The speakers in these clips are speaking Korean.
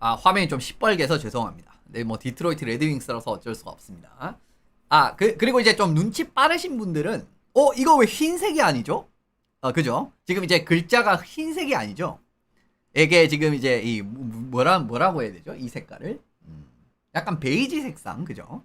아 화면이 좀 시뻘개서 죄송합니다. 네, 뭐 디트로이트 레드윙스라서 어쩔 수가 없습니다. 아 그, 그리고 이제 좀 눈치 빠르신 분들은 어 이거 왜 흰색이 아니죠? 아 그죠? 지금 이제 글자가 흰색이 아니죠? 이게 지금 이제 이 뭐- 뭐라 뭐라고 해야 되죠? 이 색깔을 음, 약간 베이지 색상 그죠?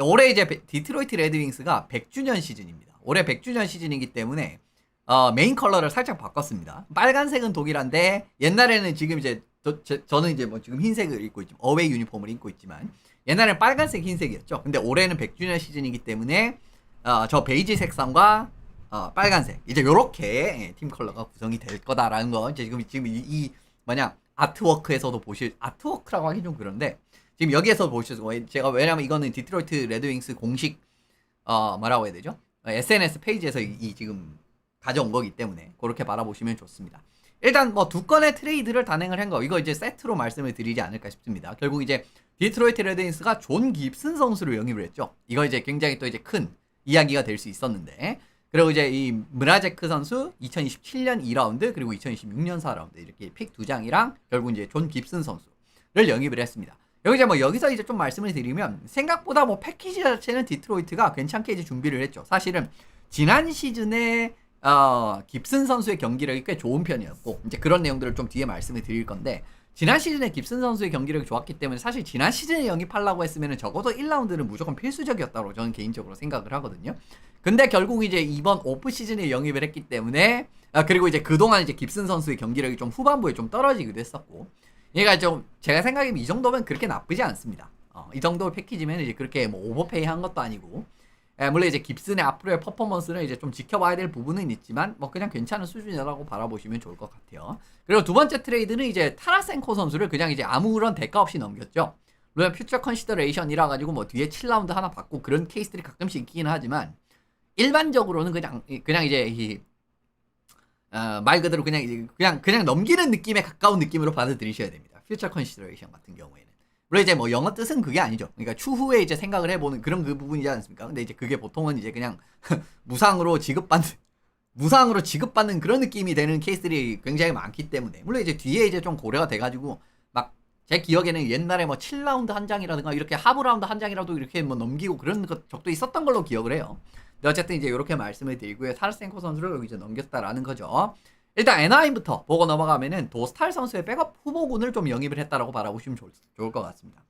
올해 이제 베- 디트로이트 레드윙스가 100주년 시즌입니다. 올해 100주년 시즌이기 때문에 어, 메인 컬러를 살짝 바꿨습니다. 빨간색은 동일한데 옛날에는 지금 이제 저, 는 이제 뭐 지금 흰색을 입고 있지만 어웨이 유니폼을 입고 있지만 옛날에는 빨간색 흰색이었죠. 근데 올해는 100주년 시즌이기 때문에 어, 저 베이지 색상과 어, 빨간색 이제 요렇게 팀 컬러가 구성이 될 거다라는 거 이제 지금 지금 이, 이 뭐냐 아트워크에서도 보실 아트워크라고 하기 좀 그런데 지금 여기에서 보실 수 제가 왜냐면 이거는 디트로이트 레드윙스 공식 어 뭐라고 해야 되죠? 어, SNS 페이지에서 이, 이 지금 가져온 거기 때문에 그렇게 바라보시면 좋습니다. 일단 뭐 두 건의 트레이드를 단행을 한 거 이거 이제 세트로 말씀을 드리지 않을까 싶습니다. 결국 이제 디트로이트 레드윙스가 존 깁슨 선수를 영입을 했죠. 이거 이제 굉장히 또 이제 큰 이야기가 될 수 있었는데 그리고 이제 이 무라제크 선수 2027년 2라운드 그리고 2026년 4라운드 이렇게 픽 두 장이랑 결국 이제 존 깁슨 선수를 영입을 했습니다. 여기 이제 뭐 여기서 이제 좀 말씀을 드리면 생각보다 뭐 패키지 자체는 디트로이트가 괜찮게 이제 준비를 했죠. 사실은 지난 시즌에 어, 깁슨 선수의 경기력이 꽤 좋은 편이었고 이제 그런 내용들을 좀 뒤에 말씀을 드릴 건데 지난 시즌에 깁슨 선수의 경기력이 좋았기 때문에 사실 지난 시즌에 영입하려고 했으면 적어도 1라운드는 무조건 필수적이었다고 저는 개인적으로 생각을 하거든요. 근데 결국 이제 이번 오프 시즌에 영입을 했기 때문에 아 그리고 이제 그동안 이제 깁슨 선수의 경기력이 좀 후반부에 좀 떨어지기도 했었고 얘가 좀 제가 생각하면 이 정도면 그렇게 나쁘지 않습니다. 어, 이 정도 패키지면 이제 그렇게 뭐 오버페이 한 것도 아니고 예, 물론 이제 깁슨의 앞으로의 퍼포먼스는 이제 좀 지켜봐야 될 부분은 있지만 뭐 그냥 괜찮은 수준이라고 바라보시면 좋을 것 같아요. 그리고 두 번째 트레이드는 이제 타라센코 선수를 그냥 이제 아무런 대가 없이 넘겼죠. 물론 퓨처 컨시더레이션이라 가지고 뭐 뒤에 7라운드 하나 받고 그런 케이스들이 가끔씩 있긴 하지만 일반적으로는 그냥 그냥 이제 이, 어, 말 그대로 그냥 그냥 그냥 넘기는 느낌에 가까운 느낌으로 받아들이셔야 됩니다. 퓨처 컨시더레이션 같은 경우에는. 물론 이제 뭐 영어 뜻은 그게 아니죠. 그러니까 추후에 이제 생각을 해보는 그런 그 부분이지 않습니까? 근데 이제 그게 보통은 이제 그냥 무상으로 지급받는 무상으로 지급받는 그런 느낌이 되는 케이스들이 굉장히 많기 때문에 물론 이제 뒤에 이제 좀 고려가 돼가지고 막 제 기억에는 옛날에 뭐 7라운드 한 장이라든가 이렇게 하브 라운드 한 장이라도 이렇게 뭐 넘기고 그런 것 적도 있었던 걸로 기억을 해요. 근데 어쨌든 이제 이렇게 말씀을 드리고요. 타르센코 선수를 여기 이제 넘겼다라는 거죠. 일단 에나임부터 보고 넘어가면은 도스탈 선수의 백업 후보군을 좀 영입을 했다라고 바라보시면 좋을, 좋을 것 같습니다.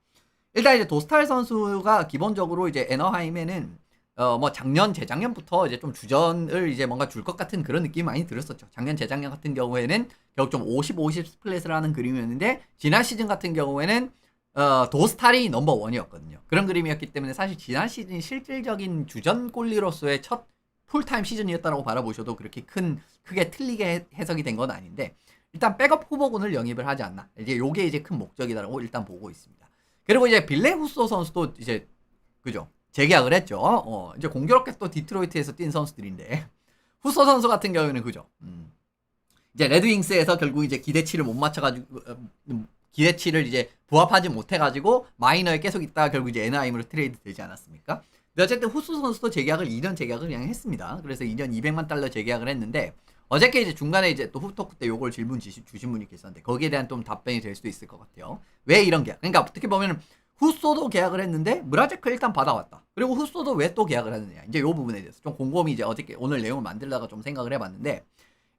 일단 이제 도스탈 선수가 기본적으로 이제 에너하임에는 어 뭐 작년 재작년부터 이제 좀 주전을 이제 뭔가 줄 것 같은 그런 느낌이 많이 들었었죠. 작년 재작년 같은 경우에는 결국 좀 50, 50 스플릿을 하는 그림이었는데 지난 시즌 같은 경우에는 어 도스탈이 넘버 원이었거든요. 그런 그림이었기 때문에 사실 지난 시즌 실질적인 주전 골리로서의 첫 풀타임 시즌이었다라고 바라보셔도 그렇게 큰 크게 틀리게 해석이 된 건 아닌데 일단 백업 후보군을 영입을 하지 않나 이제 요게 이제 큰 목적이다라고 일단 보고 있습니다. 그리고 이제 빌레 후소 선수도 이제 그죠 재계약을 했죠. 어 이제 공교롭게 또 디트로이트에서 뛴 선수들인데 후소 선수 같은 경우에는 그죠. 음. 이제 레드윙스에서 결국 이제 기대치를 못 맞춰가지고 어, 음, 기대치를 이제 부합하지 못해가지고 마이너에 계속 있다가 결국 이제 NIM으로 트레이드 되지 않았습니까? 어쨌든 후수 선수도 재계약을 2년 재계약을 그냥 했습니다. 그래서 2년 200만 달러 재계약을 했는데 어저께 이제 중간에 이제 또 후토크 때 요걸 질문 주신, 분이 계셨는데 거기에 대한 좀 답변이 될 수도 있을 것 같아요. 왜 이런 계약? 그러니까 어떻게 보면 후소도 계약을 했는데 무라제크 일단 받아왔다. 그리고 후소도 왜 또 계약을 하느냐? 이제 요 부분에 대해서 좀 곰곰이 이제 어저께 오늘 내용을 만들다가 좀 생각을 해봤는데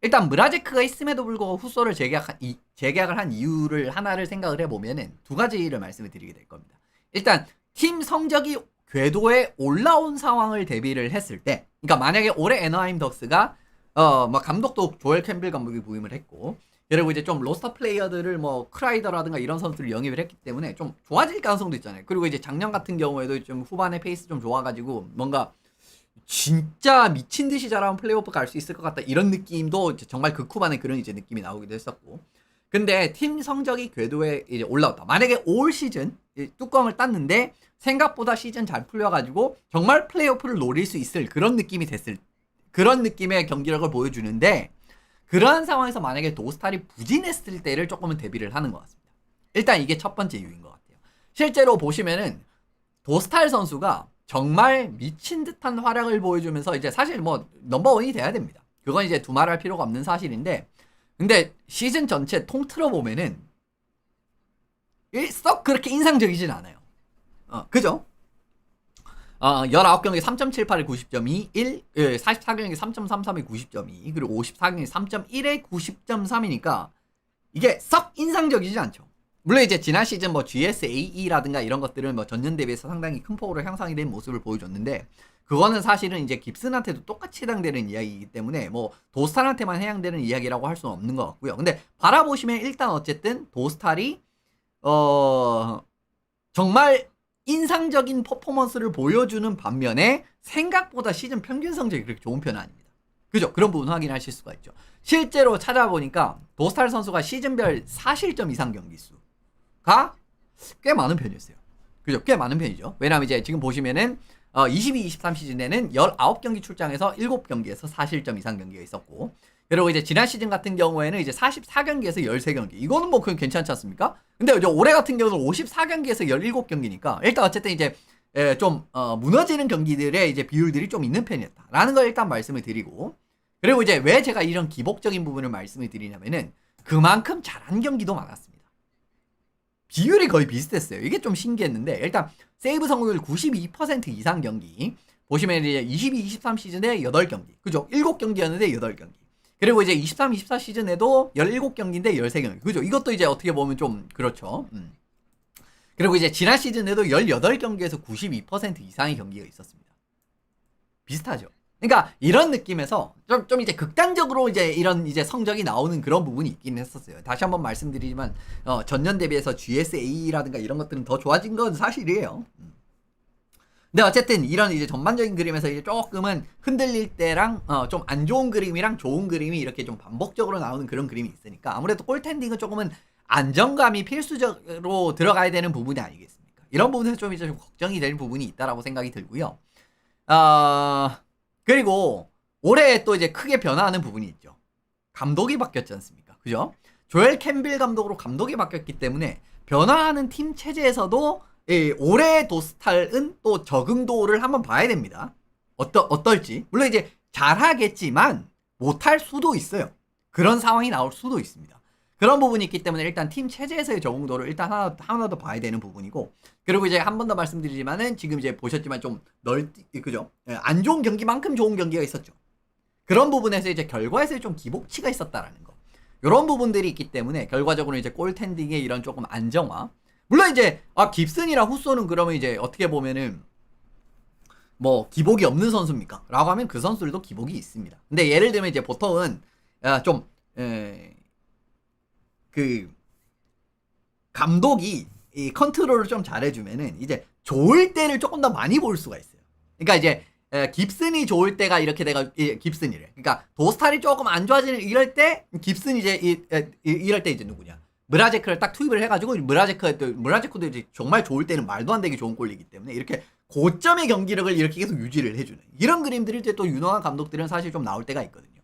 일단 무라제크가 있음에도 불구하고 후소를 재계약한 이, 재계약을 한 이유를 하나를 생각을 해보면은 두 가지를 말씀을 드리게 될 겁니다. 일단 팀 성적이 궤도에 올라온 상황을 대비를 했을 때, 그러니까 만약에 올해 에너하임 덕스가 어뭐 감독도 조엘 캠빌 감독이 부임을 했고, 그리고 이제 좀 로스터 플레이어들을 뭐 크라이더라든가 이런 선수를 영입을 했기 때문에 좀 좋아질 가능성도 있잖아요. 그리고 이제 작년 같은 경우에도 좀 후반에 페이스 좀 좋아가지고 뭔가 진짜 미친 듯이 잘하면 플레이오프 갈 수 있을 것 같다 이런 느낌도 정말 극후반에 그런 이제 느낌이 나오기도 했었고. 근데 팀 성적이 궤도에 이제 올라왔다. 만약에 올 시즌 뚜껑을 땄는데 생각보다 시즌 잘 풀려가지고 정말 플레이오프를 노릴 수 있을 그런 느낌이 됐을 그런 느낌의 경기력을 보여주는데 그러한 상황에서 만약에 도스탈이 부진했을 때를 조금은 대비를 하는 것 같습니다. 일단 이게 첫 번째 이유인 것 같아요. 실제로 보시면은 도스탈 선수가 정말 미친 듯한 활약을 보여주면서 이제 사실 뭐 넘버원이 돼야 됩니다. 그건 이제 두말할 필요가 없는 사실인데 근데 시즌 전체 통틀어 보면은 이- 썩 그렇게 인상적이진 않아요. 어, 그죠? 어, 19경기 3.78에 90.2, 1, 예, 44경기 3.33에 90.2, 그리고 54경기 3.1에 90.3이니까 이게 썩 인상적이지 않죠. 물론 이제 지난 시즌 뭐 GSAE라든가 이런 것들은 뭐 전년 대비해서 상당히 큰 폭으로 향상이 된 모습을 보여줬는데 그거는 사실은 이제 깁슨한테도 똑같이 해당되는 이야기이기 때문에 뭐 도스탈한테만 해당되는 이야기라고 할 수는 없는 것 같고요. 근데 바라보시면 일단 어쨌든 도스탈이 어 정말 인상적인 퍼포먼스를 보여주는 반면에 생각보다 시즌 평균 성적이 그렇게 좋은 편은 아닙니다. 그죠? 그런 부분 확인하실 수가 있죠. 실제로 찾아보니까 도스탈 선수가 시즌별 4실점 이상 경기 수 가 꽤 많은 편이었어요. 그죠? 꽤 많은 편이죠. 왜냐하면 이제 지금 보시면은 어, 22, 23 시즌에는 19경기 출장에서 7경기에서 4실점 이상 경기가 있었고 그리고 이제 지난 시즌 같은 경우에는 이제 44경기에서 13경기. 이거는 뭐 그건 괜찮지 않습니까? 근데 이제 올해 같은 경우는 54경기에서 17경기니까 일단 어쨌든 이제 예, 좀 어, 무너지는 경기들의 이제 비율들이 좀 있는 편이었다라는 걸 일단 말씀을 드리고 그리고 이제 왜 제가 이런 기복적인 부분을 말씀을 드리냐면은 그만큼 잘한 경기도 많았습니다. 비율이 거의 비슷했어요. 이게 좀 신기했는데 일단 세이브 성공률 92% 이상 경기 보시면 이제 22, 23 시즌에 8경기 그죠? 7경기였는데 8경기 그리고 이제 23, 24 시즌에도 17경기인데 13경기 그죠? 이것도 이제 어떻게 보면 좀 그렇죠. 음. 그리고 이제 지난 시즌에도 18경기에서 92% 이상의 경기가 있었습니다. 비슷하죠. 그러니까 이런 느낌에서 좀, 좀 이제 극단적으로 이제 이런 이제 성적이 나오는 그런 부분이 있긴 했었어요. 다시 한번 말씀드리지만 어, 전년 대비해서 GSA라든가 이런 것들은 더 좋아진 건 사실이에요. 음. 근데 어쨌든 이런 이제 전반적인 그림에서 이제 조금은 흔들릴 때랑 어, 좀 안 좋은 그림이랑 좋은 그림이 이렇게 좀 반복적으로 나오는 그런 그림이 있으니까 아무래도 골텐딩은 조금은 안정감이 필수적으로 들어가야 되는 부분이 아니겠습니까? 이런 부분에서 좀 이제 좀 걱정이 되는 부분이 있다라고 생각이 들고요. 어, 그리고 올해 또 이제 크게 변화하는 부분이 있죠. 감독이 바뀌었지 않습니까? 그죠? 조엘 캠빌 감독으로 감독이 바뀌었기 때문에 변화하는 팀 체제에서도 이 올해 도스탈은 또 적응도를 한번 봐야 됩니다. 어떠, 어떨지. 물론 이제 잘하겠지만 못할 수도 있어요. 그런 상황이 나올 수도 있습니다. 그런 부분이 있기 때문에 일단 팀 체제에서의 적응도를 일단 하나, 하나 더 봐야 되는 부분이고 그리고 이제 한 번 더 말씀드리지만은 지금 이제 보셨지만 좀 넓, 그죠? 예, 안 좋은 경기만큼 좋은 경기가 있었죠. 그런 부분에서 이제 결과에서 좀 기복치가 있었다라는 거. 이런 부분들이 있기 때문에 결과적으로 이제 골텐딩의 이런 조금 안정화. 물론 이제 아 깁슨이랑 후소는 그러면 이제 어떻게 보면은 뭐 기복이 없는 선수입니까? 라고 하면 그 선수들도 기복이 있습니다. 근데 예를 들면 이제 보통은 아, 좀 에, 그 감독이 이 컨트롤을 좀 잘해주면은 이제 좋을 때를 조금 더 많이 볼 수가 있어요. 그러니까 이제 에, 깁슨이 좋을 때가 이렇게 내가 이, 깁슨이래. 그러니까 도스탈이 조금 안 좋아지는 이럴 때 깁슨 이제 이, 에, 이, 이럴 때 이제 누구냐? 브라제크를 딱 투입을 해가지고 브라제크 브라제크도 이제 정말 좋을 때는 말도 안 되게 좋은 골이기 때문에 이렇게 고점의 경기력을 이렇게 계속 유지를 해주는 이런 그림들이 이제 또 유능한 감독들은 사실 좀 나올 때가 있거든요.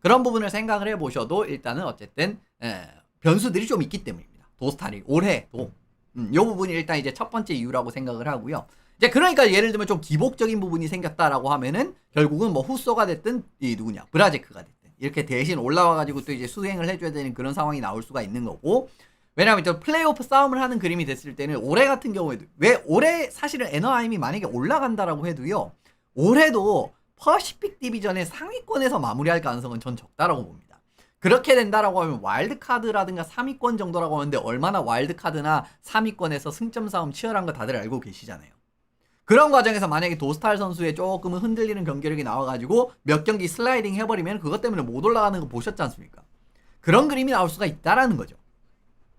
그런 부분을 생각을 해보셔도 일단은 어쨌든 에, 변수들이 좀 있기 때문입니다. 도스탈이 올해도 음, 이 부분이 일단 이제 첫 번째 이유라고 생각을 하고요. 이제 그러니까 예를 들면 좀 기복적인 부분이 생겼다라고 하면은 결국은 뭐 후소가 됐든 이 누구냐 브라제크가 됐든 이렇게 대신 올라와가지고 또 이제 수행을 해줘야 되는 그런 상황이 나올 수가 있는 거고 왜냐하면 저 플레이오프 싸움을 하는 그림이 됐을 때는 올해 같은 경우에도 왜 올해 사실은 에너하임이 만약에 올라간다라고 해도요 올해도 퍼시픽 디비전의 상위권에서 마무리할 가능성은 전 적다라고 봅니다. 그렇게 된다라고 하면 와일드카드라든가 3위권 정도라고 하는데 얼마나 와일드카드나 3위권에서 승점 싸움 치열한 거 다들 알고 계시잖아요. 그런 과정에서 만약에 도스탈 선수의 조금은 흔들리는 경기력이 나와가지고 몇 경기 슬라이딩 해버리면 그것 때문에 못 올라가는 거 보셨지 않습니까? 그런 그림이 나올 수가 있다라는 거죠.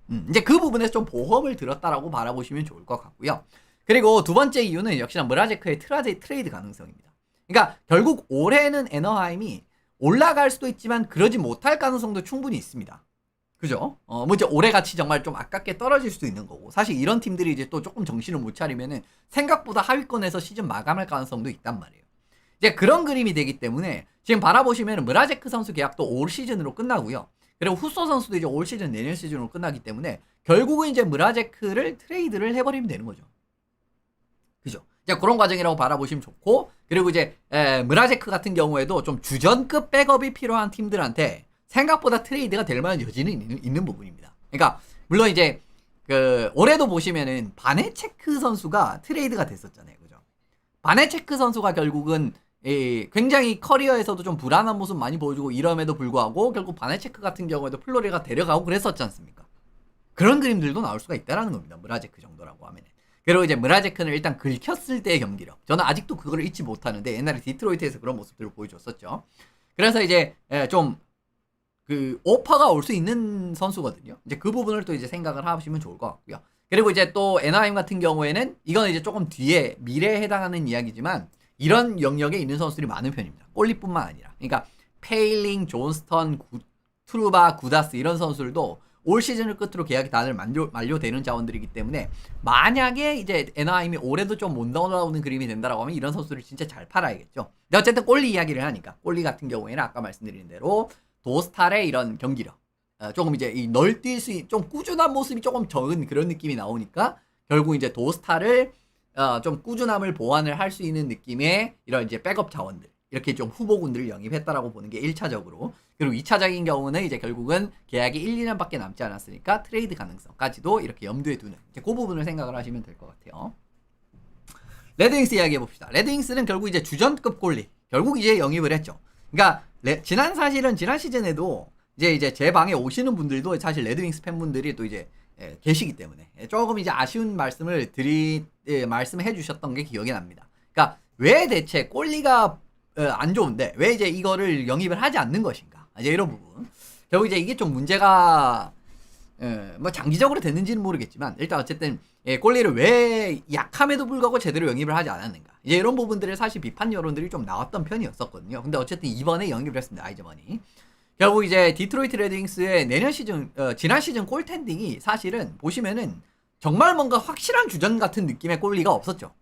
음, 이제 그 부분에서 좀 보험을 들었다라고 바라보시면 좋을 것 같고요. 그리고 두 번째 이유는 역시나 브라제크의 트라제 트레이드 가능성입니다. 그러니까 결국 올해는 에너하임이 올라갈 수도 있지만 그러지 못할 가능성도 충분히 있습니다. 그죠? 어, 뭐 이제 올해 같이 정말 좀 아깝게 떨어질 수도 있는 거고. 사실 이런 팀들이 이제 또 조금 정신을 못 차리면은 생각보다 하위권에서 시즌 마감할 가능성도 있단 말이에요. 이제 그런 그림이 되기 때문에 지금 바라보시면 브라제크 선수 계약도 올 시즌으로 끝나고요. 그리고 후소 선수도 이제 올 시즌 내년 시즌으로 끝나기 때문에 결국은 이제 브라제크를 트레이드를 해버리면 되는 거죠. 이제 그런 과정이라고 바라보시면 좋고 그리고 이제 에, 브라제크 같은 경우에도 좀 주전급 백업이 필요한 팀들한테 생각보다 트레이드가 될 만한 여지는 있는, 있는 부분입니다. 그러니까 물론 이제 그 올해도 보시면은 바네체크 선수가 트레이드가 됐었잖아요. 그죠? 바네체크 선수가 결국은 이 굉장히 커리어에서도 좀 불안한 모습 많이 보여주고 이럼에도 불구하고 결국 바네체크 같은 경우에도 플로리가 데려가고 그랬었지 않습니까? 그런 그림들도 나올 수가 있다라는 겁니다. 무라제크 정도라고 하면. 그리고 이제 무라제크는 일단 긁혔을 때의 경기력. 저는 아직도 그거를 잊지 못하는데 옛날에 디트로이트에서 그런 모습들을 보여줬었죠. 그래서 이제 예, 좀그 오퍼가 올 수 있는 선수거든요. 이제 그 부분을 또 이제 생각을 하시면 좋을 것 같고요. 그리고 이제 또 에나임 같은 경우에는 이건 이제 조금 뒤에 미래에 해당하는 이야기지만 이런 영역에 있는 선수들이 많은 편입니다. 꼴리뿐만 아니라. 그러니까 페일링, 존스턴, 구, 트루바, 구다스 이런 선수들도 올 시즌을 끝으로 계약이 다들 만료, 만료되는 자원들이기 때문에 만약에 이제 에나임이 올해도 좀 못 나오는 그림이 된다라고 하면 이런 선수들을 진짜 잘 팔아야겠죠. 근데 어쨌든 꼴리 이야기를 하니까 꼴리 같은 경우에는 아까 말씀드린 대로 도스탈의 이런 경기력 어, 조금 이제 이 널뛸 수, 있- 좀 꾸준한 모습이 조금 적은 그런 느낌이 나오니까 결국 이제 도스타를 어, 좀 꾸준함을 보완을 할 수 있는 느낌의 이런 이제 백업 자원들 이렇게 좀 후보군들을 영입했다라고 보는 게 1차적으로 그리고 2차적인 경우는 이제 결국은 계약이 1, 2년밖에 남지 않았으니까 트레이드 가능성까지도 이렇게 염두에 두는 이제 그 부분을 생각을 하시면 될 것 같아요. 레드윙스 이야기해 봅시다. 레드윙스는 결국 이제 주전급 골리 결국 이제 영입을 했죠. 그러니까 레- 지난 사실은 지난 시즌에도 이제 이제 제 방에 오시는 분들도 사실 레드윙스 팬분들이 또 이제 예, 계시기 때문에 예, 조금 이제 아쉬운 말씀을 드리 예, 말씀해 주셨던 게 기억이 납니다. 그러니까 왜 대체 꼴리가 어, 안 좋은데 왜 이제 이거를 영입을 하지 않는 것인가? 이제 이런 부분. 결국 이제 이게 좀 문제가 예, 뭐 장기적으로 됐는지는 모르겠지만 일단 어쨌든 예, 꼴리를 왜 약함에도 불구하고 제대로 영입을 하지 않았는가 이제 이런 부분들을 사실 비판 여론들이 좀 나왔던 편이었었거든요. 근데 어쨌든 이번에 영입을 했습니다. 아이즈머니. 결국 이제 디트로이트 레드윙스의 내년 시즌 어, 지난 시즌 골텐딩이 사실은 보시면은 정말 뭔가 확실한 주전 같은 느낌의 골리가 없었죠.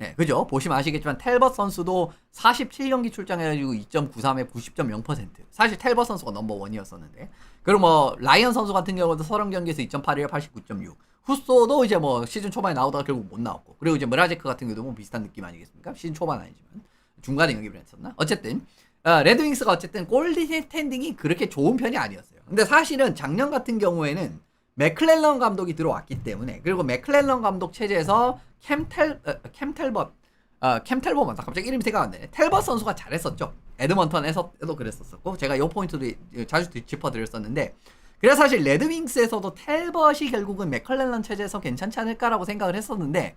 네, 그죠? 보시면 아시겠지만 텔벗 선수도 47경기 출장해가지고 2.93에 90.0% 사실 텔벗 선수가 넘버원이었었는데 그리고 뭐 라이언 선수 같은 경우도 30경기에서 2.81에 89.6 후소도 이제 뭐 시즌 초반에 나오다가 결국 못 나왔고 그리고 이제 무라제크 같은 경우도 뭐 비슷한 느낌 아니겠습니까? 시즌 초반 아니지만 중간에 영입을 했었나? 어쨌든 어, 레드윙스가 어쨌든 골리 스탠딩이 그렇게 좋은 편이 아니었어요. 근데 사실은 작년 같은 경우에는 맥클렐런 감독이 들어왔기 때문에 그리고 맥클렐런 감독 체제에서 캠텔 어, 캠텔벗 어, 캠텔벗 맞다 갑자기 이름이 생각 안 나네. 텔벗 선수가 잘했었죠. 에드먼턴에서도 그랬었었고 제가 이 포인트도 자주 짚어드렸었는데 그래서 사실 레드윙스에서도 텔벗이 결국은 맥클렐런 체제에서 괜찮지 않을까라고 생각을 했었는데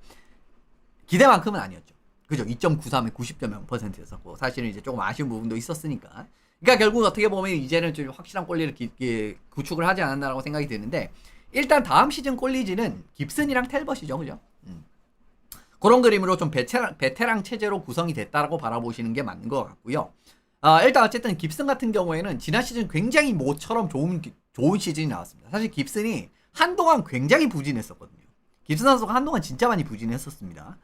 기대만큼은 아니었죠. 그죠? 2.93에 90.0%였었고 사실은 이제 조금 아쉬운 부분도 있었으니까. 그러니까 결국 어떻게 보면 이제는 좀 확실한 꼴리를 기- 기- 구축을 하지 않았나라고 생각이 드는데 일단 다음 시즌 꼴리지는 깁슨이랑 텔벗이죠, 그죠? 음. 그런 그림으로 좀 베테랑, 베테랑 체제로 구성이 됐다라고 바라보시는 게 맞는 것 같고요. 아, 일단 어쨌든 깁슨 같은 경우에는 지난 시즌 굉장히 모처럼 좋은 기- 좋은 시즌이 나왔습니다. 사실 깁슨이 한동안 굉장히 부진했었거든요. 깁슨 선수가 한동안 진짜 많이 부진했었습니다.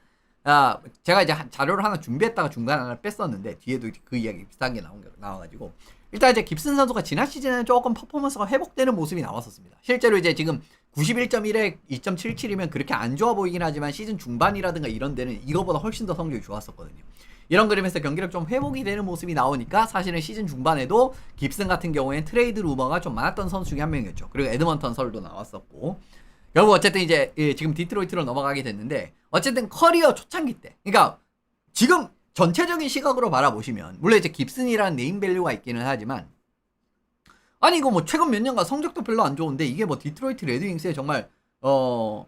아, 제가 이제 한- 자료를 하나 준비했다가 중간에 하나 뺐었는데 뒤에도 그 이야기 비슷한 게 나온 게 나와가지고 일단 이제 깁슨 선수가 지난 시즌에는 조금 퍼포먼스가 회복되는 모습이 나왔었습니다. 실제로 이제 지금 91.1에 2.77이면 그렇게 안 좋아 보이긴 하지만 시즌 중반이라든가 이런 데는 이거보다 훨씬 더 성적이 좋았었거든요. 이런 그림에서 경기력 좀 회복이 되는 모습이 나오니까 사실은 시즌 중반에도 깁슨 같은 경우에는 트레이드 루머가 좀 많았던 선수 중에 한 명이었죠. 그리고 에드먼턴 설도 나왔었고 결국 어쨌든 이제 예, 지금 디트로이트로 넘어가게 됐는데 어쨌든 커리어 초창기 때 그러니까 지금 전체적인 시각으로 바라보시면 물론 이제 깁슨이라는 네임 밸류가 있기는 하지만 아니 이거 뭐 최근 몇 년간 성적도 별로 안 좋은데 이게 뭐 디트로이트 레드윙스에 정말 어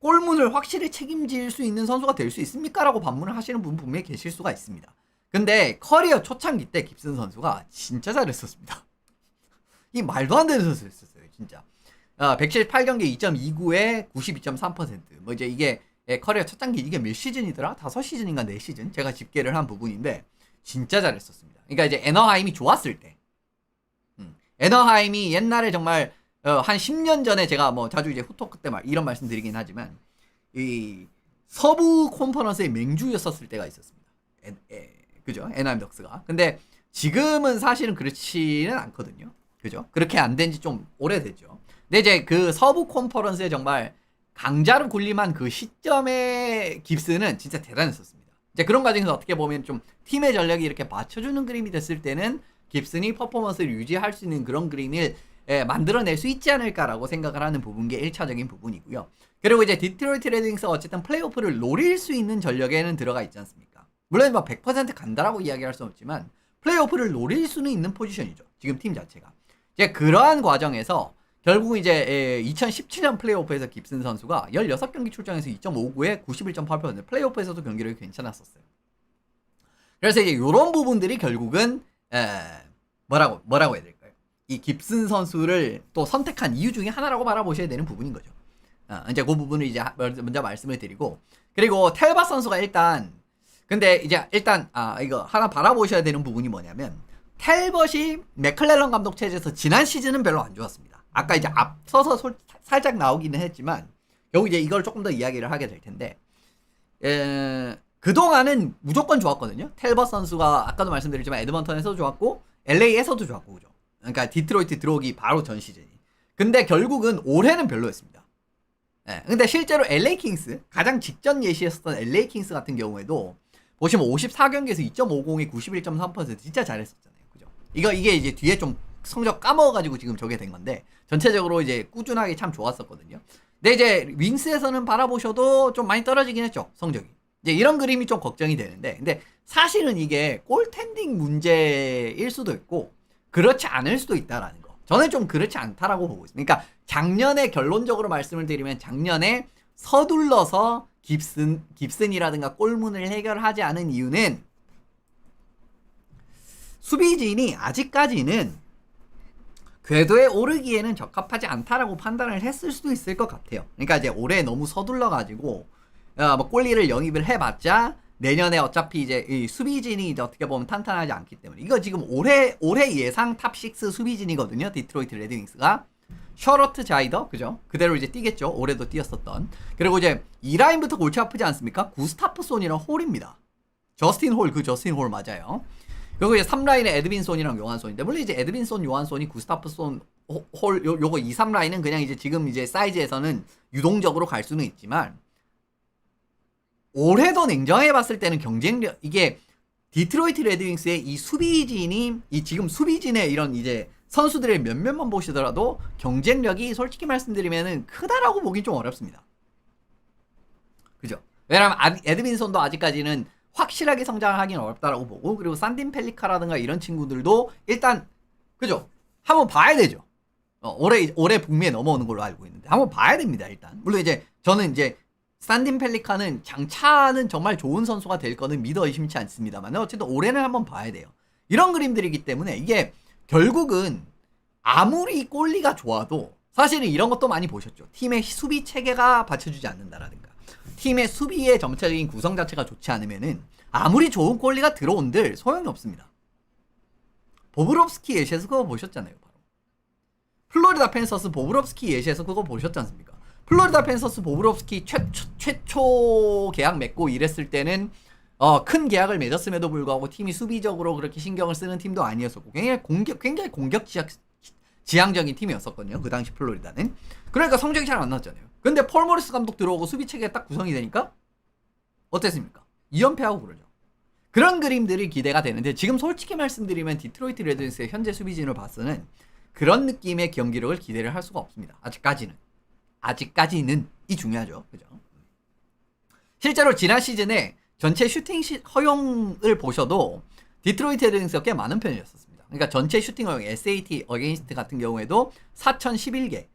골문을 확실히 책임질 수 있는 선수가 될 수 있습니까? 라고 반문을 하시는 분 분명히 계실 수가 있습니다. 근데 커리어 초창기 때 깁슨 선수가 진짜 잘했었습니다. 이 말도 안 되는 선수였었어요, 진짜. 아, 178경기 2.29에 92.3%. 뭐 이제 이게 예, 커리어 첫 단기 이게 몇 시즌이더라? 다섯 시즌인가 네 시즌? 제가 집계를 한 부분인데 진짜 잘했었습니다. 그러니까 이제 에너하임이 좋았을 때. 음. 에너하임이 옛날에 정말 어, 한 10년 전에 제가 뭐 자주 이제 후토크 때말 이런 말씀 드리긴 하지만 이 서부 콘퍼런스의 맹주였었을 때가 있었습니다. 에, 에, 그죠? 에너하임 덕스가. 근데 지금은 사실은 그렇지는 않거든요. 그죠? 그렇게 안 된 지 좀 오래됐죠. 근데 이제 그 서부 콘퍼런스에 정말 강자로 군림한 그 시점의 깁스는 진짜 대단했었습니다. 이제 그런 과정에서 어떻게 보면 좀 팀의 전략이 이렇게 맞춰주는 그림이 됐을 때는 깁슨이 퍼포먼스를 유지할 수 있는 그런 그림을 예, 만들어낼 수 있지 않을까라고 생각을 하는 부분 게 1차적인 부분이고요. 그리고 이제 디트로이트 레드윙스가 어쨌든 플레이오프를 노릴 수 있는 전력에는 들어가 있지 않습니까? 물론 뭐 100% 간다라고 이야기할 수 없지만 플레이오프를 노릴 수는 있는 포지션이죠. 지금 팀 자체가. 이제 그러한 과정에서 결국 이제 예, 2017년 플레이오프에서 깁슨 선수가 16경기 출장에서 2.59에 91.8% 플레이오프에서도 경기력이 괜찮았었어요. 그래서 이제 이런 부분들이 결국은 에, 뭐라고 뭐라고 해야 될까요? 이 깁슨 선수를 또 선택한 이유 중에 하나라고 바라보셔야 되는 부분인 거죠. 어, 이제 그 부분을 이제 하- 먼저 말씀을 드리고 그리고 텔바 선수가 일단 근데 이제 일단 아 이거 하나 바라보셔야 되는 부분이 뭐냐면 텔벗이 맥클렐런 감독 체제에서 지난 시즌은 별로 안 좋았습니다. 아까 이제 앞서서 솔- 살짝 나오기는 했지만 결국 이제 이걸 조금 더 이야기를 하게 될 텐데 에, 그동안은 무조건 좋았거든요. 텔벗 선수가 아까도 말씀드렸지만 에드먼턴에서도 좋았고 LA에서도 좋았고 그죠. 그러니까 디트로이트 들어오기 바로 전 시즌이. 근데 결국은 올해는 별로였습니다. 예. 근데 실제로 LA 킹스 가장 직전 예시였었던 LA 킹스 같은 경우에도 보시면 54경기에서 2.50에 91.3% 진짜 잘했었잖아요. 그죠? 이거 이게 이제 뒤에 좀 성적 까먹어가지고 지금 저게 된 건데 전체적으로 이제 꾸준하게 참 좋았었거든요. 근데 이제 윙스에서는 바라보셔도 좀 많이 떨어지긴 했죠 성적이. 이제 이런 그림이 좀 걱정이 되는데 근데 사실은 이게 골텐딩 문제일 수도 있고 그렇지 않을 수도 있다라는 거. 저는 좀 그렇지 않다라고 보고 있습니다. 그러니까 작년에 결론적으로 말씀을 드리면 작년에 서둘러서 깁슨 깁슨이라든가 골문을 해결하지 않은 이유는 수비진이 아직까지는 궤도에 오르기에는 적합하지 않다라고 판단을 했을 수도 있을 것 같아요. 그러니까 이제 올해 너무 서둘러 가지고 어, 뭐 골리를 영입을 해봤자 내년에 어차피 이제 이 수비진이 이제 어떻게 보면 탄탄하지 않기 때문에 이거 지금 올해 올해 예상 탑6 수비진이거든요. 디트로이트 레드윙스가 셔러트 자이더 그죠? 그대로 이제 뛰겠죠. 올해도 뛰었었던. 그리고 이제 이 라인부터 골치 아프지 않습니까? 구스타프 손이랑 홀입니다. 저스틴 홀 그 저스틴 홀 맞아요. 그리고 이제 3라인에 에드빈 손이랑 요한 손인데 물론 이제 에드빈 손, 요한 손이 구스타프 손, 호- 홀 요, 요거 2, 3라인은 그냥 이제 지금 이제 사이즈에서는 유동적으로 갈 수는 있지만 올해도 냉정해 봤을 때는 경쟁력 이게 디트로이트 레드윙스의 이 수비진이 이 지금 수비진의 이런 이제 선수들의 몇몇만 보시더라도 경쟁력이 솔직히 말씀드리면은 크다라고 보긴 좀 어렵습니다. 그죠? 왜냐면 아- 에드빈손도 아직까지는 확실하게 성장을 하긴 어렵다라고 보고 그리고 산딘 펠리카라든가 이런 친구들도 일단 그죠? 한번 봐야 되죠. 어, 올해 올해 북미에 넘어오는 걸로 알고 있는데 한번 봐야 됩니다 일단. 물론 이제 저는 이제 산딘 펠리카는 장차는 정말 좋은 선수가 될 거는 믿어 의심치 않습니다만 어쨌든 올해는 한번 봐야 돼요. 이런 그림들이기 때문에 이게 결국은 아무리 골리가 좋아도 사실은 이런 것도 많이 보셨죠. 팀의 수비 체계가 받쳐주지 않는다라든가 팀의 수비의 전체적인 구성 자체가 좋지 않으면은 아무리 좋은 골리가 들어온들 소용이 없습니다. 보브롭스키 예시에서 그거 보셨잖아요. 바로. 플로리다 팬서스 보브롭스키 예시에서 그거 보셨지 않습니까? 플로리다 팬서스 보브롭스키 최, 최, 최초 계약 맺고 이랬을 때는 어, 큰 계약을 맺었음에도 불구하고 팀이 수비적으로 그렇게 신경을 쓰는 팀도 아니었었고 굉장히 공격 굉장히 공격 지향, 지향적인 팀이었었거든요. 그 당시 플로리다는. 그러니까 성적이 잘 안 나왔잖아요. 근데 폴 모리스 감독 들어오고 수비 체계가 딱 구성이 되니까 어땠습니까? 2연패하고 그러죠. 그런 그림들이 기대가 되는데 지금 솔직히 말씀드리면 디트로이트 레드윈스의 현재 수비진을 봐서는 그런 느낌의 경기력을 기대를 할 수가 없습니다. 아직까지는. 아직까지는 이 중요하죠. 그죠? 실제로 지난 시즌에 전체 슈팅 시, 허용을 보셔도 디트로이트 레드윙스가 꽤 많은 편이었습니다. 그러니까 전체 슈팅 허용 SAT 어게인스트 같은 경우에도 4,011개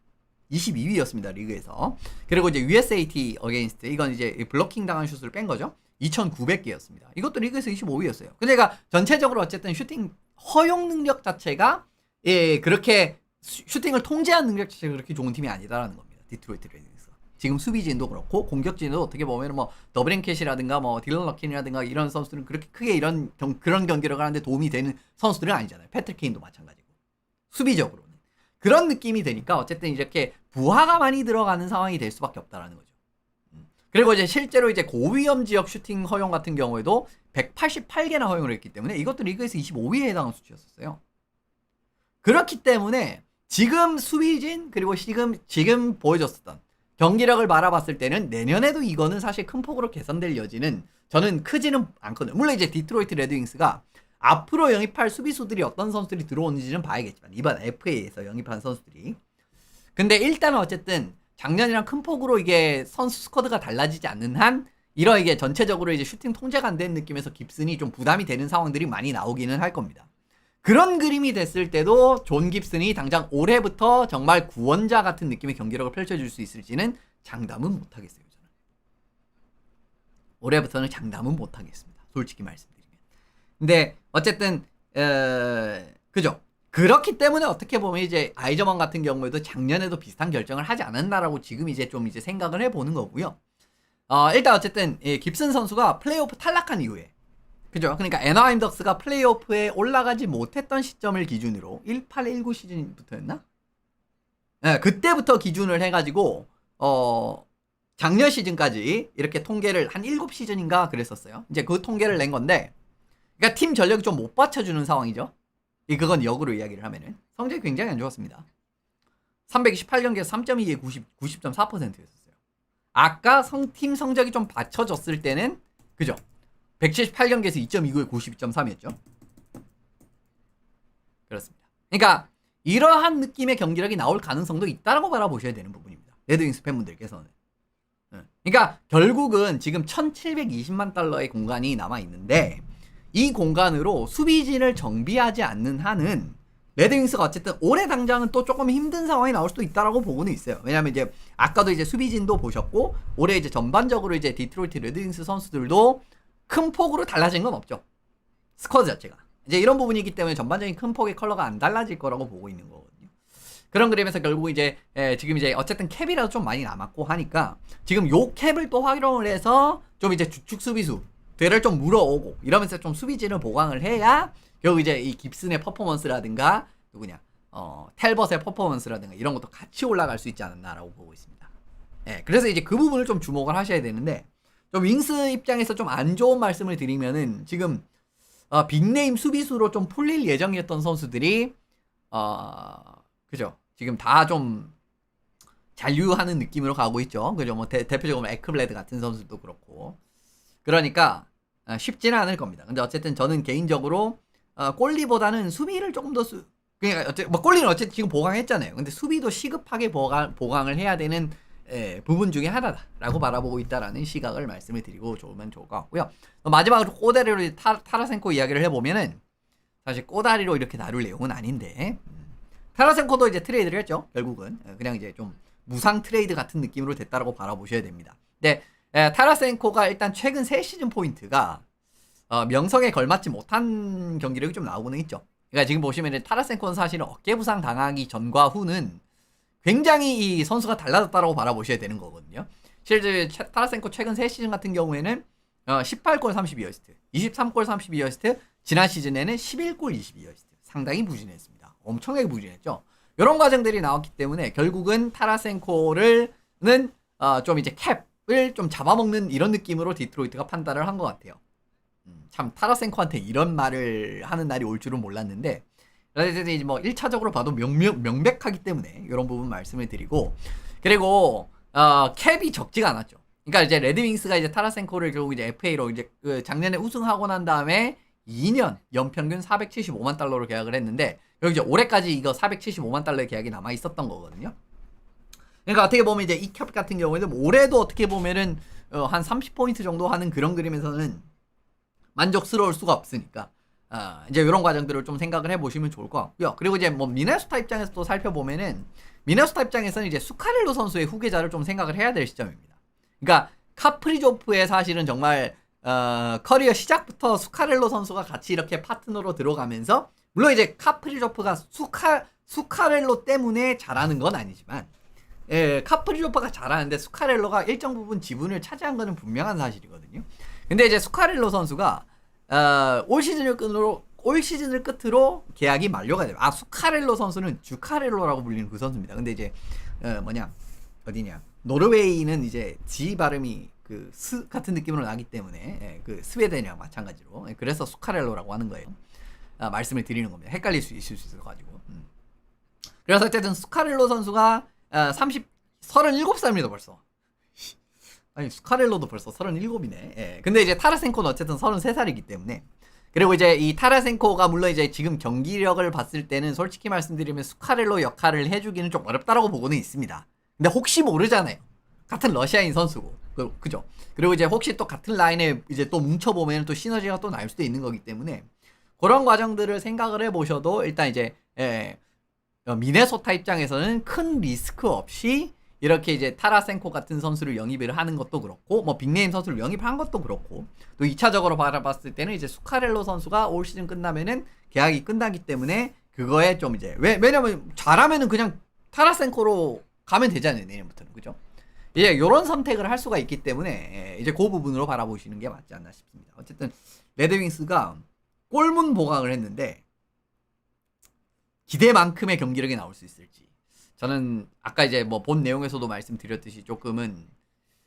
22위였습니다 리그에서. 그리고 이제 USAT 어게인스트 이건 이제 블로킹 당한 슛을 뺀 거죠. 2,900개였습니다. 이것도 리그에서 25위였어요. 그러니까 전체적으로 어쨌든 슈팅 허용 능력 자체가 예 그렇게 슈- 슈팅을 통제한 능력 자체가 그렇게 좋은 팀이 아니다라는 겁니다 디트로이트 레드윙스가 지금 수비진도 그렇고 공격진도 어떻게 보면 뭐 더블앤캣이라든가 뭐 딜런 러킨이라든가 이런 선수들은 그렇게 크게 이런 경- 그런 경기력을 하는데 도움이 되는 선수들은 아니잖아요. 패트릭 케인도 마찬가지고. 수비적으로는 그런 느낌이 되니까 어쨌든 이렇게 부하가 많이 들어가는 상황이 될 수밖에 없다라는 거죠. 음. 그리고 이제 실제로 이제 고위험 지역 슈팅 허용 같은 경우에도 188개나 허용을 했기 때문에 이것도 리그에서 25위에 해당하는 수치였었어요. 그렇기 때문에 지금 수비진 그리고 지금 지금 보여줬었던 경기력을 바라봤을 때는 내년에도 이거는 사실 큰 폭으로 개선될 여지는 저는 크지는 않거든요. 물론 이제 디트로이트 레드윙스가 앞으로 영입할 수비수들이 어떤 선수들이 들어오는지는 봐야겠지만 이번 FA에서 영입한 선수들이 근데 일단은 어쨌든 작년이랑 큰 폭으로 이게 선수 스쿼드가 달라지지 않는 한 이런 이게 전체적으로 이제 슈팅 통제가 안 되는 느낌에서 깁슨이 좀 부담이 되는 상황들이 많이 나오기는 할 겁니다. 그런 그림이 됐을 때도 존 깁슨이 당장 올해부터 정말 구원자 같은 느낌의 경기력을 펼쳐줄 수 있을지는 장담은 못하겠어요. 저는. 올해부터는 장담은 못하겠습니다. 솔직히 말씀드리면. 근데 어쨌든 에, 그죠? 그렇기 때문에 어떻게 보면 이제 아이저먼 같은 경우에도 작년에도 비슷한 결정을 하지 않았나라고 지금 이제 좀 이제 생각을 해보는 거고요. 어, 일단 어쨌든 이 깁슨 선수가 플레이오프 탈락한 이후에 그죠? 그러니까 애나하임 덕스가 플레이오프에 올라가지 못했던 시점을 기준으로 18, 19 시즌부터였나? 네, 그때부터 기준을 해가지고 어 작년 시즌까지 이렇게 통계를 한 7시즌인가 그랬었어요. 이제 그 통계를 낸 건데 그러니까 팀 전력이 좀 못 받쳐주는 상황이죠. 이 그건 역으로 이야기를 하면은 성적이 굉장히 안 좋았습니다. 328경기에서 3.2에 90, 90.4%였었어요. 아까 성, 팀 성적이 좀 받쳐졌을 때는 그죠? 178경기에서 2.29에 92.3이었죠. 그렇습니다. 그러니까 이러한 느낌의 경기력이 나올 가능성도 있다라고 바라보셔야 되는 부분입니다. 레드윙스 팬분들께서는. 예. 그러니까 결국은 지금 1,720만 달러의 공간이 남아 있는데 이 공간으로 수비진을 정비하지 않는 한은 레드윙스가 어쨌든 올해 당장은 또 조금 힘든 상황이 나올 수도 있다라고 보고는 있어요. 왜냐하면 이제 아까도 이제 수비진도 보셨고 올해 이제 전반적으로 이제 디트로이트 레드윙스 선수들도 큰 폭으로 달라진 건 없죠. 스쿼드 자체가. 이제 이런 부분이기 때문에 전반적인 큰 폭의 컬러가 안 달라질 거라고 보고 있는 거거든요. 그런 그림에서 결국 이제 에, 지금 이제 어쨌든 캡이라도 좀 많이 남았고 하니까 지금 요 캡을 또 활용을 해서 좀 이제 주축 수비수 들을 좀 물어오고 이러면서 좀 수비진을 보강을 해야 결국 이제 이 깁슨의 퍼포먼스라든가 누구냐 어 텔벗의 퍼포먼스라든가 이런 것도 같이 올라갈 수 있지 않았나라고 보고 있습니다. 예, 그래서 이제 그 부분을 좀 주목을 하셔야 되는데 좀 윙스 입장에서 좀 안 좋은 말씀을 드리면은 지금 어, 빅네임 수비수로 좀 풀릴 예정이었던 선수들이 어 그죠 지금 다 좀 잔류하는 느낌으로 가고 있죠. 그죠 뭐 대, 대표적으로 에크블레드 같은 선수도 그렇고 그러니까 어, 쉽지는 않을 겁니다. 근데 어쨌든 저는 개인적으로 어, 골리보다는 수비를 조금 더 수, 그러니까 어쨌든 뭐 골리는 어쨌든 지금 보강했잖아요. 근데 수비도 시급하게 보강, 보강을 해야 되는 예, 부분 중에 하나다라고 바라보고 있다라는 시각을 말씀을 드리고 좋으면 좋을 것 같고요. 어, 마지막으로 꼬다리로 타, 타라센코 이야기를 해보면은 사실 꼬다리로 이렇게 다룰 내용은 아닌데 음, 타라센코도 이제 트레이드를 했죠. 결국은 예, 그냥 이제 좀 무상 트레이드 같은 느낌으로 됐다라고 바라보셔야 됩니다. 근데 예, 타라센코가 일단 최근 세 시즌 포인트가 어, 명성에 걸맞지 못한 경기력이 좀 나오고는 있죠. 그러니까 지금 보시면 타라센코는 사실은 어깨 부상 당하기 전과 후는 굉장히 이 선수가 달라졌다라고 바라보셔야 되는 거거든요. 실제 타라센코 최근 세 시즌 같은 경우에는 어, 18골 32어시스트, 23골 32어시스트, 지난 시즌에는 11골 22어시스트. 상당히 부진했습니다. 엄청나게 부진했죠. 이런 과정들이 나왔기 때문에 결국은 타라센코를는 어, 좀 이제 캡을 좀 잡아먹는 이런 느낌으로 디트로이트가 판단을 한 것 같아요. 음, 참 타라센코한테 이런 말을 하는 날이 올 줄은 몰랐는데 그래서 이제 뭐 1차적으로 봐도 명명, 명백하기 때문에 이런 부분 말씀을 드리고 그리고 어, 캡이 적지가 않았죠. 그러니까 이제 레드윙스가 이제 타라센코를 결국 이제 FA로 이제 그 작년에 우승하고 난 다음에 2년 연평균 475만 달러로 계약을 했는데 여기 이제 올해까지 이거 475만 달러의 계약이 남아 있었던 거거든요. 그러니까 어떻게 보면 이제 이캡 같은 경우에는 뭐 올해도 어떻게 보면은 어, 한 30포인트 정도 하는 그런 그림에서는 만족스러울 수가 없으니까 아, 이제 이런 과정들을 좀 생각을 해보시면 좋을 것 같고요. 그리고 이제 뭐 미네소타 입장에서 또 살펴보면은 미네소타 입장에서는 이제 수카렐로 선수의 후계자를 좀 생각을 해야 될 시점입니다. 그러니까 카프리조프의 사실은 정말 어, 커리어 시작부터 수카렐로 선수가 같이 이렇게 파트너로 들어가면서 물론 이제 카프리조프가 수카 수카렐로 때문에 잘하는 건 아니지만 예, 카프리조프가 잘하는데 수카렐로가 일정 부분 지분을 차지한 거는 분명한 사실이거든요. 근데 이제 수카렐로 선수가 어, 올 시즌을 끝으로 올 시즌을 끝으로 계약이 만료가 돼요. 아 수카렐로 선수는 주카렐로라고 불리는 그 선수입니다. 근데 이제 어, 뭐냐 어디냐 노르웨이는 이제 지 발음이 그 스 같은 느낌으로 나기 때문에 예, 그 스웨덴이랑 마찬가지로 예, 그래서 수카렐로라고 하는 거예요. 아, 말씀을 드리는 겁니다. 헷갈릴 수 있을 수 있어 가지고. 음. 그래서 어쨌든 수카렐로 선수가 어, 30 37살입니다 벌써. 아니 스카렐로도 벌써 37이네. 예. 근데 이제 타라센코는 어쨌든 33살이기 때문에 그리고 이제 이 타라센코가 물론 이제 지금 경기력을 봤을 때는 솔직히 말씀드리면 수카렐로 역할을 해주기는 좀 어렵다라고 보고는 있습니다. 근데 혹시 모르잖아요. 같은 러시아인 선수고. 그, 그죠? 그리고 이제 혹시 또 같은 라인에 이제 또 뭉쳐보면 또 시너지가 또 날 수도 있는 거기 때문에 그런 과정들을 생각을 해보셔도 일단 이제, 예, 어, 미네소타 입장에서는 큰 리스크 없이 이렇게 이제 타라센코 같은 선수를 영입을 하는 것도 그렇고 뭐 빅네임 선수를 영입한 것도 그렇고 또 2차적으로 바라봤을 때는 이제 수카렐로 선수가 올 시즌 끝나면은 계약이 끝나기 때문에 그거에 좀 이제 왜 왜냐면 잘하면은 그냥 타라센코로 가면 되잖아요 내년부터는 그죠? 이제 요런 선택을 할 수가 있기 때문에 예, 이제 그 부분으로 바라보시는 게 맞지 않나 싶습니다. 어쨌든 레드윙스가 골문 보강을 했는데 기대만큼의 경기력이 나올 수 있을지 저는 아까 이제 뭐 본 내용에서도 말씀드렸듯이 조금은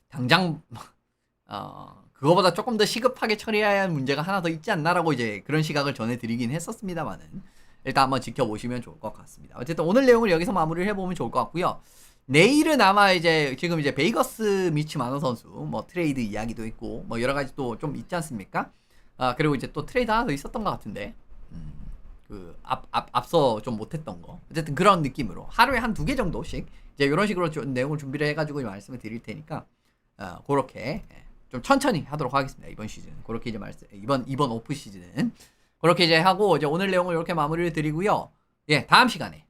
당장 어 그거보다 조금 더 시급하게 처리해야 할 문제가 하나 더 있지 않나라고 이제 그런 시각을 전해드리긴 했었습니다만은 일단 한번 지켜보시면 좋을 것 같습니다. 어쨌든 오늘 내용을 여기서 마무리를 해보면 좋을 것 같고요. 내일은 아마 이제 지금 이제 베이거스 미치 마너 선수 뭐 트레이드 이야기도 있고 뭐 여러 가지 또 좀 있지 않습니까? 아 그리고 이제 또 트레이드 하나 더 있었던 것 같은데 음, 그 앞, 앞, 앞서 좀 못했던 거. 어쨌든 그런 느낌으로 하루에 한 두 개 정도씩 이제 이런 식으로 좀 내용을 준비를 해가지고 말씀을 드릴 테니까 어, 그렇게 예, 좀 천천히 하도록 하겠습니다 이번 시즌 그렇게 이제 말씀 이번 이번 오프 시즌은. 그렇게 이제 하고 이제 오늘 내용을 이렇게 마무리를 드리고요. 예 다음 시간에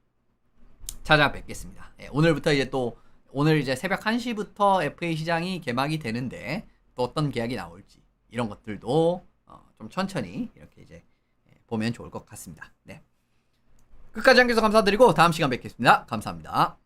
찾아뵙겠습니다. 예, 오늘부터 이제 또 오늘 이제 새벽 1시부터 FA 시장이 개막이 되는데 또 어떤 계약이 나올지 이런 것들도 어, 좀 천천히 이렇게 이제 예, 보면 좋을 것 같습니다. 네. 끝까지 함께해서 감사드리고 다음 시간 뵙겠습니다. 감사합니다.